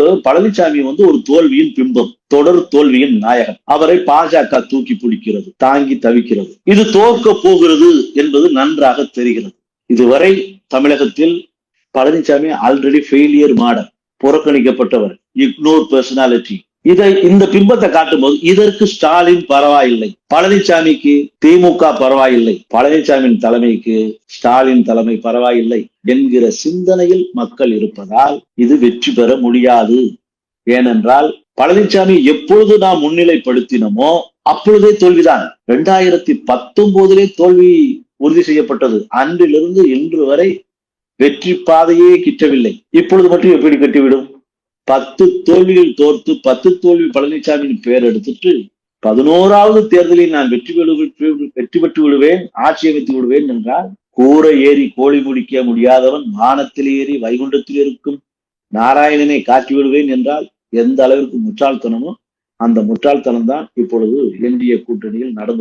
பழனிசாமி வந்து ஒரு தோல்வியின் பிம்பம் தொடர் தோல்வியின் நாயகன். அவரை பாஜக தூக்கி பிடிக்கிறது தாங்கி தவிக்கிறது. இது தோற்க போகிறது என்பது நன்றாக தெரிகிறது. இதுவரை தமிழகத்தில் பழனிசாமி ஆல்ரெடி ஃபெயிலியர் மாடல் புறக்கணிக்கப்பட்டவர். இக்னோர் பர்சனாலிட்டி இதை இந்த பிம்பத்தை காட்டும்போது இதற்கு ஸ்டாலின் பரவாயில்லை. பழனிசாமிக்கு திமுக பரவாயில்லை. பழனிசாமியின் தலைமைக்கு ஸ்டாலின் தலைமை பரவாயில்லை என்கிற சிந்தனையில் மக்கள் இருப்பதால் இது வெற்றி பெற முடியாது. ஏனென்றால் பழனிசாமி எப்பொழுது நாம் முன்னிலைப்படுத்தினோமோ அப்பொழுதே தோல்விதான். இரண்டாயிரத்தி பத்தொன்பதிலே தோல்வி உறுதி செய்யப்பட்டது. அன்றிலிருந்து இன்று வரை வெற்றி பாதையே கிட்டவில்லை. இப்பொழுது மட்டும் எப்படி கட்டிவிடும்? பத்து தோல்வியில் தோர்த்து பத்து தோல்வி பழனிசாமியின் பெயர் எடுத்துட்டு பதினோராவது தேர்தலில் நான் வெற்றி பெறு வெற்றி பெற்று விடுவேன் ஆட்சி அமைத்து விடுவேன் என்றால் கூரை ஏறி கோழி முடிக்க முடியாதவன் வானத்தில் ஏறி வைகுண்டத்தில் இருக்கும் நாராயணனை காட்டி விடுவேன் என்றால் எந்த அளவிற்கு முட்டாள்தனமோ அந்த முட்டாள்தனம் தான் இப்பொழுது என்டிஏ கூட்டணியில் நடந்து